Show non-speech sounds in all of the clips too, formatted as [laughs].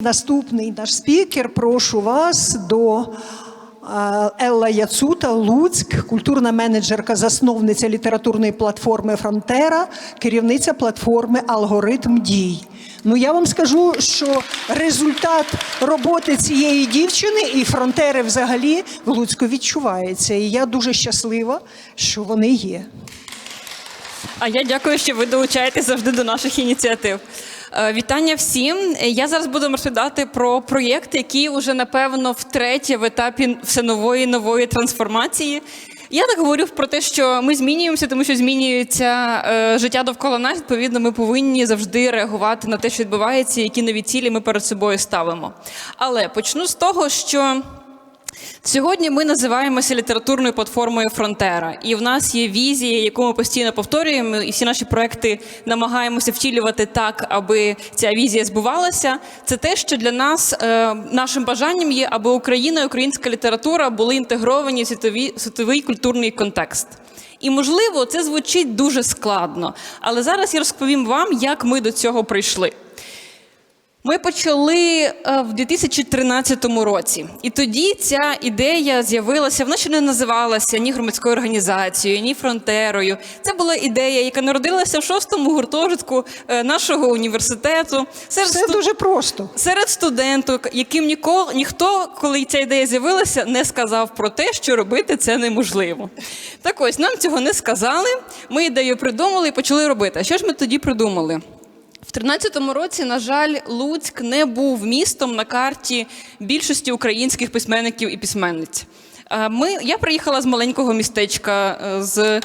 Наступний наш спікер, прошу вас до е, Елла Яцута, Луцьк, культурна менеджерка, засновниця літературної платформи Фронтера, керівниця платформи Алгоритм дій. Ну я вам скажу, що результат роботи цієї дівчини і фронтери взагалі в Луцьку відчувається. І я дуже щаслива, що вони є. А я дякую, що ви долучаєтесь завжди до наших ініціатив. Е, Вітання всім. Я зараз буду розповідати про проєкт, який вже напевно втретє в етапі все нової нової трансформації. Я так говорю про те, що ми змінюємося, тому що змінюється е, життя довкола нас. Відповідно, ми повинні завжди реагувати на те, що відбувається, які нові цілі ми перед собою ставимо. Але почну з того, що. Сьогодні ми називаємося літературною платформою Фронтера, і в нас є візія, яку ми постійно повторюємо, і всі наші проекти намагаємося втілювати так, аби ця візія збувалася. Це те, що для нас е, нашим бажанням є, аби Україна і українська література були інтегровані в світові, світовий культурний контекст. І можливо, це звучить дуже складно, але зараз я розповім вам, як ми до цього прийшли. Ми почали е, в 2013 році, і тоді ця ідея з'явилася. Вона ще не називалася ні громадською організацією, ні фронтерою. Це була ідея, яка народилася в шостому гуртожитку е, нашого університету. Серед Все сту- дуже просто. Серед студенток, яким ніколи ніхто, коли ця ідея з'явилася, не сказав про те, що робити це неможливо. Так ось нам цього не сказали. Ми ідею придумали і почали робити. А що ж ми тоді придумали? В 13-му році, на жаль, Луцьк не був містом на карті більшості українських письменників і письменниць. Е, Ми, я приїхала з маленького містечка, е, з,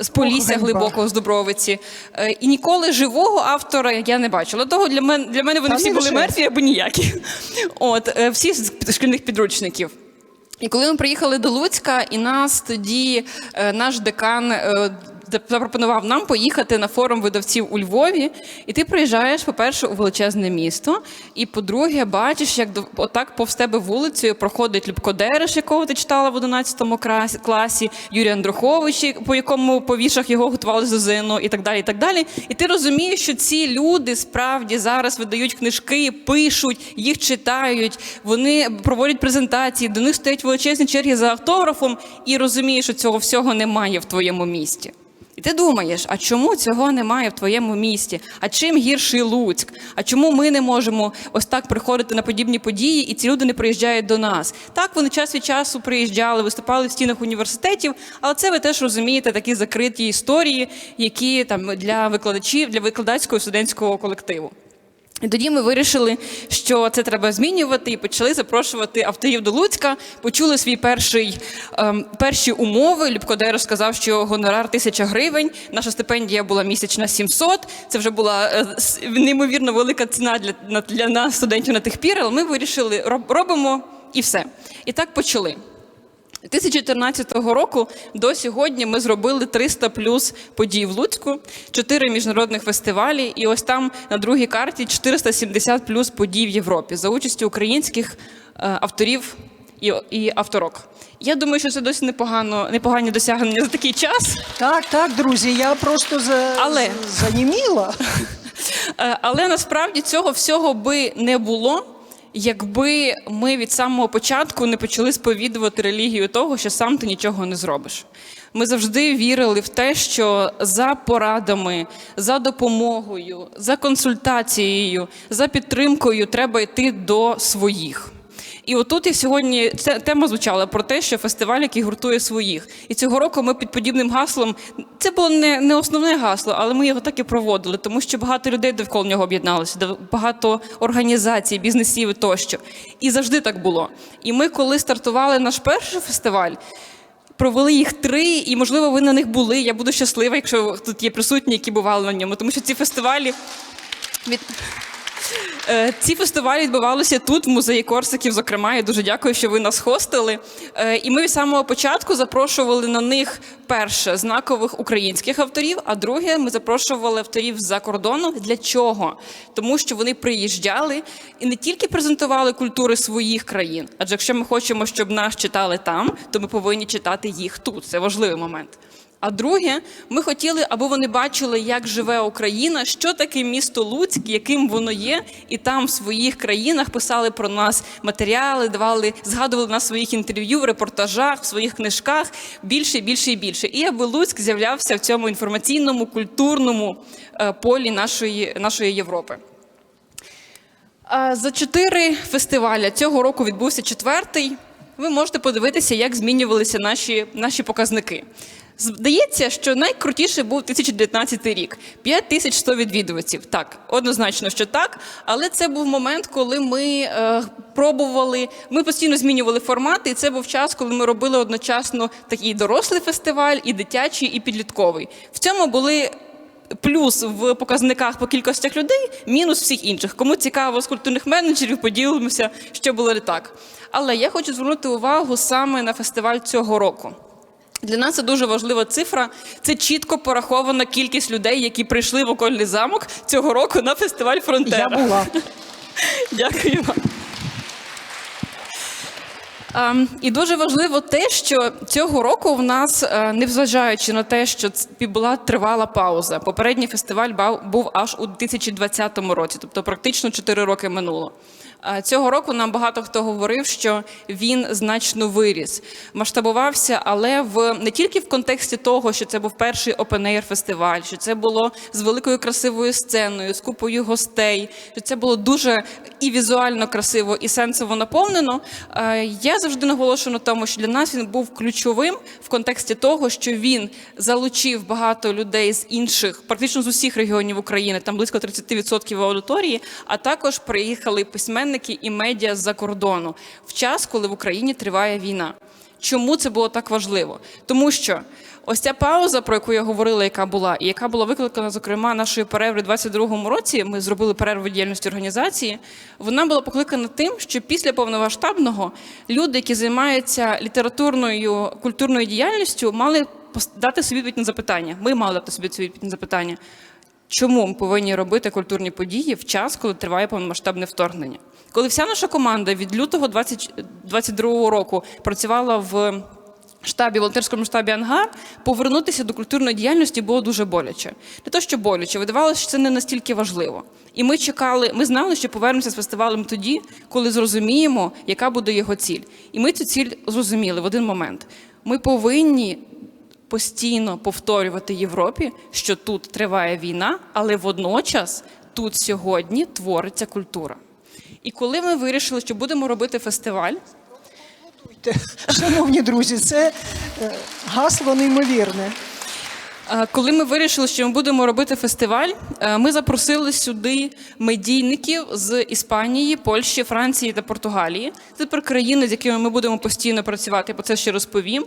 з Полісся глибокого, з Дубровиці. Е, І ніколи живого автора я не бачила. Того для мене, для мене вони Та всі були невже? мертві або ніякі. От, всі з шкільних підручників. І коли ми приїхали до Луцька, і нас тоді наш декан запропонував нам поїхати на форум видавців у Львові. І ти приїжджаєш, по-перше, у величезне місто, і по-друге, бачиш, як отак повз тебе вулицею проходить Любко Дереш, якого ти читала в 11 класі, Юрій Андрухович, по якому по вішах його готували з ЗНО, і так далі. І так далі. І ти розумієш, що ці люди справді зараз видають книжки, пишуть, їх читають, вони проводять презентації, до них стоять величезні черги за автографом, і розумієш, що цього всього немає в твоєму місті. І ти думаєш, а чому цього немає в твоєму місті? А чим гірший Луцьк? А чому ми не можемо ось так приходити на подібні події, і ці люди не приїжджають до нас? Так, вони час від часу приїжджали, виступали в стінах університетів, але це ви теж розумієте такі закриті історії, які там для викладачів, для викладацького студентського колективу. І тоді ми вирішили, що це треба змінювати, і почали запрошувати авторів до Луцька. Почули свій перший ем, перші умови. Любко Дереш сказав, що гонорар тисяча гривень. Наша стипендія була місячна 700. Це вже була е, неймовірно велика ціна для, для нас, студентів на тих пір. Але ми вирішили, роб- робимо і все. І так почали. 2014 року до сьогодні ми зробили 300 плюс подій в Луцьку, 4 міжнародних фестивалі, і ось там на другій карті 470 плюс подій в Європі за участю українських е, авторів і, і авторок. Я думаю, що це досить непогано, непогані досягнення за такий час. Так, так, друзі, я просто за... Але- заніміла. [laughs] Е, Але насправді цього всього би не було, якби ми від самого початку не почали сповідувати релігію того, що сам ти нічого не зробиш. Ми завжди вірили в те, що за порадами, за допомогою, за консультацією, за підтримкою треба йти до своїх. І отут і сьогодні ця тема звучала про те, що фестиваль, який гуртує своїх. І цього року ми під подібним гаслом це було не, не основне гасло, але ми його так і проводили, тому що багато людей довкола нього об'єдналося, багато організацій, бізнесів тощо. І завжди так було. І ми, коли стартували наш перший фестиваль. Провели їх три, і можливо, ви на них були. Я буду щаслива, якщо тут є присутні, які бували на ньому, тому що ці фестивалі від Ці фестивалі відбувалися тут, в музеї Корсиків. Зокрема, я дуже дякую, що ви нас хостили. Е, І ми від самого початку запрошували на них перше знакових українських авторів, а друге, ми запрошували авторів з-за кордону. Для чого? Тому що вони приїжджали і не тільки презентували культури своїх країн. Адже якщо ми хочемо, щоб нас читали там, то ми повинні читати їх тут. Це важливий момент. А друге, ми хотіли, аби вони бачили, як живе Україна, що таке місто Луцьк, яким воно є, і там в своїх країнах писали про нас матеріали, давали, згадували нас своїх інтерв'ю, в репортажах, в своїх книжках більше, більше і більше. І аби Луцьк з'являвся в цьому інформаційному, культурному е, полі нашої, нашої Європи. За чотири фестиваля цього року відбувся четвертий. Ви можете подивитися, як змінювалися наші, наші показники. Здається, що найкрутіший був 2019 рік 5100 відвідувачів. Так, однозначно, що так. Але це був момент, коли ми е, пробували, ми постійно змінювали формати, і це був час, коли ми робили одночасно такий дорослий фестиваль, і дитячий, і підлітковий. В цьому були плюс в показниках по кількостях людей, мінус всіх інших. Кому цікаво з культурних менеджерів, поділимося, що було не так. Але я хочу звернути увагу саме на фестиваль цього року. Для нас це дуже важлива цифра. Це чітко порахована кількість людей, які прийшли в окольний замок цього року на фестиваль Фронтера. Я була. [laughs] Дякую вам. Ем, І дуже важливо те, що цього року в нас, е, незважаючи на те, що була тривала пауза, попередній фестиваль був аж у 2020 році, тобто практично 4 роки минуло. Цього року нам багато хто говорив, що він значно виріс, масштабувався, але в не тільки в контексті того, що це був перший open-air фестиваль, що це було з великою красивою сценою, з купою гостей, що це було дуже і візуально красиво, і сенсово наповнено. Я завжди наголошую на тому, що для нас він був ключовим в контексті того, що він залучив багато людей з інших, практично з усіх регіонів України, там близько 30% аудиторії, а також приїхали письменники і медіа з-за кордону в час, коли в Україні триває війна. Чому це було так важливо? Тому що ось ця пауза, про яку я говорила, яка була, і яка була викликана, зокрема, нашою перервою у 22-му році. Ми зробили перерву діяльності організації. Вона була покликана тим, що після повномасштабного люди, які займаються літературною культурною діяльністю, мали дати собі відповідь на запитання. Ми мали дати собі відповідь на запитання. Чому ми повинні робити культурні події в час, коли триває повномасштабне вторгнення? Коли вся наша команда від лютого 2022 року працювала в штабі, волонтерському штабі Ангар, повернутися до культурної діяльності було дуже боляче. Не то, що боляче, видавалося, що це не настільки важливо. І ми чекали, ми знали, що повернемося з фестивалем тоді, коли зрозуміємо, яка буде його ціль. І ми цю ціль зрозуміли в один момент. Ми повинні постійно повторювати Європі, що тут триває війна, але водночас тут сьогодні твориться культура. І коли ми вирішили, що будемо робити фестиваль, Шановні друзі, це е, гасло неймовірне. Коли ми вирішили, що ми будемо робити фестиваль, е, ми запросили сюди медійників з Іспанії, Польщі, Франції та Португалії. Це тепер країни, з якими ми будемо постійно працювати. Про це ще розповім.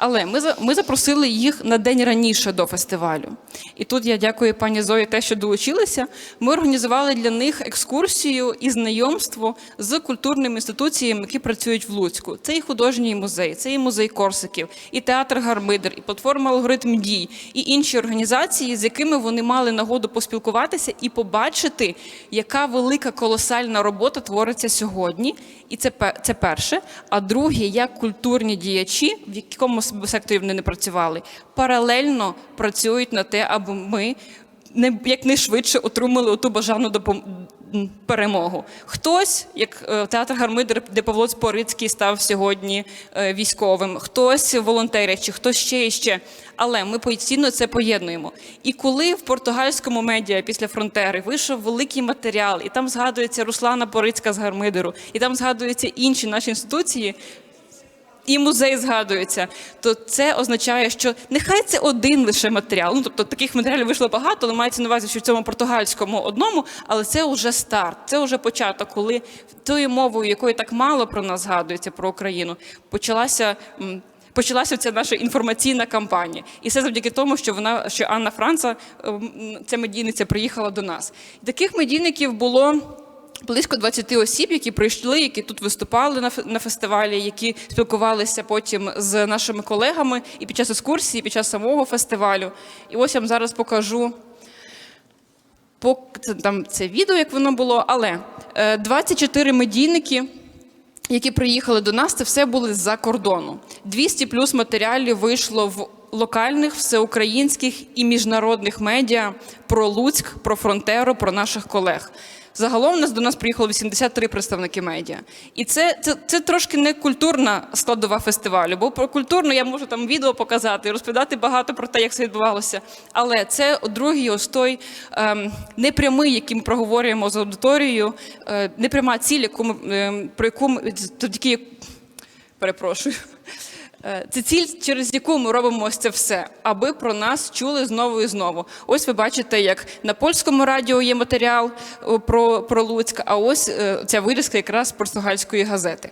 Але ми ми запросили їх на день раніше до фестивалю. І тут я дякую пані Зої, те, що долучилися. Ми організували для них екскурсію і знайомство з культурними інституціями, які працюють в Луцьку. Це і художній музей, це і музей Корсиків, і театр Гармидер, і платформа Алгоритм дій, і інші організації, з якими вони мали нагоду поспілкуватися і побачити, яка велика колосальна робота твориться сьогодні. І це це перше. А друге, як культурні діячі, в якому секторі вони не працювали, паралельно працюють на те, аби ми не якнайшвидше отримали оту бажану допом- перемогу. Хтось, як е, театр Гармидер, де Павло Спорицький став сьогодні е, військовим, хтось волонтерить, чи хтось ще і ще. Але ми постійно це поєднуємо. І коли в португальському медіа після фронтери вийшов великий матеріал, і там згадується Руслана Порицька з Гармидеру, і там згадуються інші наші інституції і музей згадується, то це означає, що нехай це один лише матеріал. Ну тобто таких матеріалів вийшло багато, але мається на увазі, що в цьому португальському одному, але це вже старт, це вже початок, коли тою мовою, якої так мало про нас згадується про Україну, почалася. Почалася ця наша інформаційна кампанія, і все завдяки тому, що вона що Анна Франца, ем, ця медійниця, приїхала до нас. Таких медійників було Близько 20 осіб, які прийшли, які тут виступали на фе- фестивалі, які спілкувалися потім з нашими колегами і під час екскурсії, і під час самого фестивалю. І ось я вам зараз покажу там це відео, як воно було. Але е, 24 медійники, які приїхали до нас, це все були з-за кордону. 200 плюс матеріалів вийшло в локальних, всеукраїнських і міжнародних медіа про Луцьк, про Фронтеру, про наших колег. Загалом нас до нас приїхало 83 представники медіа. І це, це, це трошки не культурна складова фестивалю, бо про культурну я можу там відео показати, розповідати багато про те, як це відбувалося. Але це другий ось той ем, непрямий, який ми проговорюємо з аудиторією, е, непряма ціль, яку ми, ем, про яку ми завдяки перепрошую. Е, Це ціль, через яку ми робимо ось це все, аби про нас чули знову і знову. Ось ви бачите, як на польському радіо є матеріал про, про Луцьк, а ось е, ця вирізка якраз з португальської газети.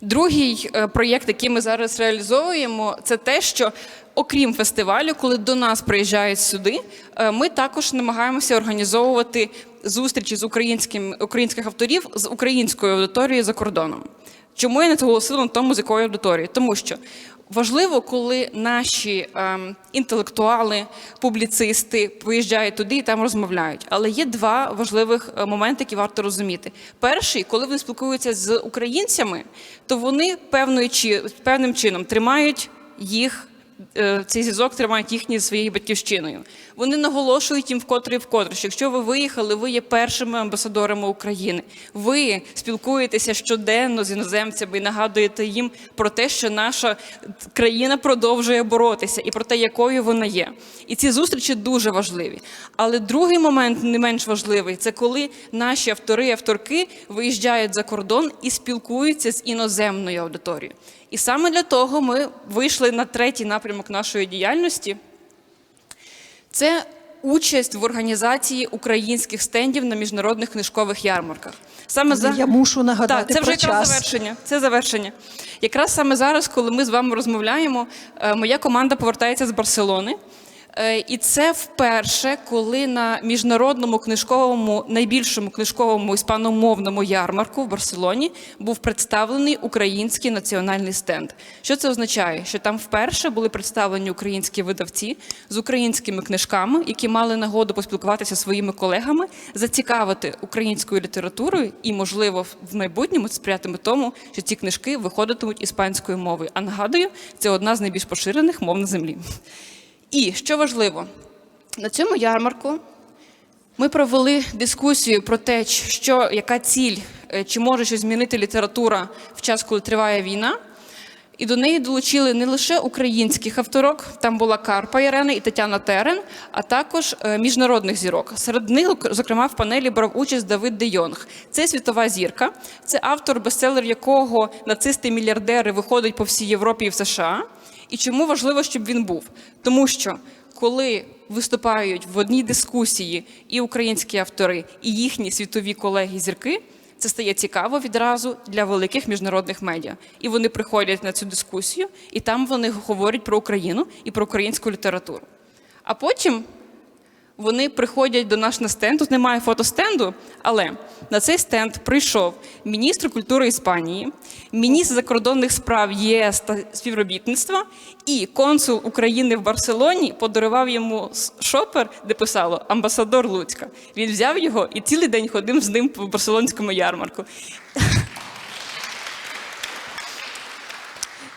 Другий е, проєкт, який ми зараз реалізовуємо, це те, що окрім фестивалю, коли до нас приїжджають сюди, е, ми також намагаємося організовувати зустрічі з українським українських авторів з українською аудиторією за кордоном. Чому я не наголосила на тому, з якої аудиторії? Тому що важливо, коли наші ем, інтелектуали, публіцисти поїжджають туди і там розмовляють. Але є два важливих е, моменти, які варто розуміти. Перший, коли вони спілкуються з українцями, то вони певною чи певним чином тримають їх. Е, Цей зв'язок тримають їхні своєю батьківщиною. Вони наголошують їм вкотре і вкотре, що якщо ви виїхали, ви є першими амбасадорами України. Ви спілкуєтеся щоденно з іноземцями і нагадуєте їм про те, що наша країна продовжує боротися і про те, якою вона є. І ці зустрічі дуже важливі. Але другий момент не менш важливий це коли наші автори і авторки виїжджають за кордон і спілкуються з іноземною аудиторією. І саме для того ми вийшли на третій напрямок нашої діяльності. Це участь в організації українських стендів на міжнародних книжкових ярмарках. Саме за Я мушу нагадати так, це вже про якраз час. завершення. Це завершення. Якраз саме зараз, коли ми з вами розмовляємо, е, моя команда повертається з Барселони. Е, І це вперше, коли на міжнародному книжковому, найбільшому книжковому іспаномовному ярмарку в Барселоні був представлений український національний стенд. Що це означає? Що там вперше були представлені українські видавці з українськими книжками, які мали нагоду поспілкуватися зі своїми колегами, зацікавити українською літературою і, можливо, в майбутньому сприятиме тому, що ці книжки виходитимуть іспанською мовою. А нагадую, це одна з найбільш поширених мов на землі. І що важливо, на цьому ярмарку ми провели дискусію про те, що яка ціль, е, чи може щось змінити література в час, коли триває війна. І до неї долучили не лише українських авторок, там була Карпа Ірена і Тетяна Терен, а також е, міжнародних зірок. Серед них, зокрема, в панелі брав участь Давид Де Йонг. Це світова зірка, це автор, бестселер якого нацисти-мільярдери виходить по всій Європі і в США. І чому важливо, щоб він був? Тому що коли виступають в одній дискусії і українські автори, і їхні світові колеги-зірки, це стає цікаво відразу для великих міжнародних медіа. І вони приходять на цю дискусію, і там вони говорять про Україну і про українську літературу. А потім вони приходять до нас на стенд. Тут немає фотостенду, але на цей стенд прийшов міністр культури Іспанії, міністр закордонних справ ЄС та співробітництва і консул України в Барселоні подарував йому шопер, де писало амбасадор Луцька. Він взяв його і цілий день ходив з ним по барселонському ярмарку.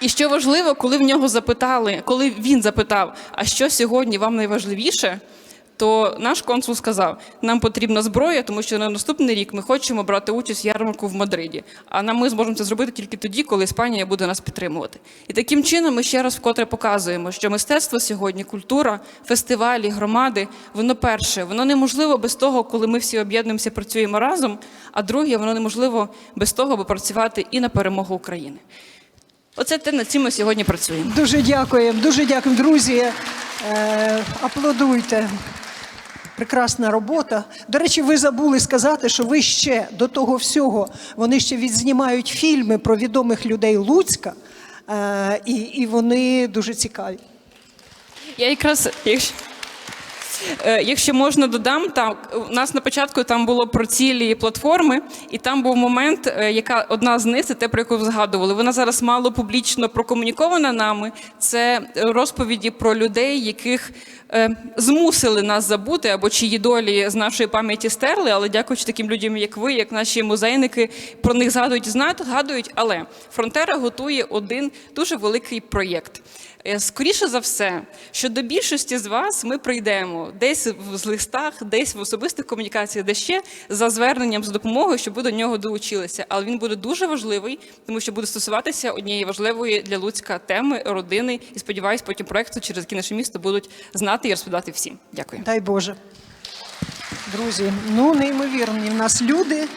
І що важливо, коли в нього запитали, коли він запитав, а що сьогодні вам найважливіше, то наш консул сказав: нам потрібна зброя, тому що на наступний рік ми хочемо брати участь в ярмарку в Мадриді. А нам ми зможемо це зробити тільки тоді, коли Іспанія буде нас підтримувати. І таким чином ми ще раз вкотре показуємо, що мистецтво сьогодні, культура, фестивалі, громади, воно перше, воно неможливо без того, коли ми всі об'єднуємося, працюємо разом. А друге, воно неможливо без того, аби працювати і на перемогу України. Оце те, над чим ми сьогодні працюємо. Дуже дякуємо, дуже дякуємо, друзі. Е, аплодуйте. Прекрасна робота. До речі, ви забули сказати, що ви ще до того всього вони ще відзнімають фільми про відомих людей Луцька, е, і, і вони дуже цікаві. Я якраз, якщо, якщо можна додам, так у нас на початку там було про цілі платформи, і там був момент, е, яка одна з них це те, про яку згадували. Вона зараз мало публічно прокомунікована нами. Це розповіді про людей, яких е, змусили нас забути, або чиї долі з нашої пам'яті стерли. Але дякуючи таким людям, як ви, як наші музейники, про них згадують знають, згадують. Але Фронтера готує один дуже великий проєкт. Е, Скоріше за все, що до більшості з вас ми прийдемо десь в листах, десь в особистих комунікаціях, де ще за зверненням з допомогою, щоб ви до нього долучилися. Але він буде дуже важливий, тому що буде стосуватися однієї важливої для Луцька теми родини. І сподіваюсь, потім проекту, через який наше місто будуть знати і розповідати всі. Дякую. Дай Боже. Друзі, ну неймовірні в нас люди.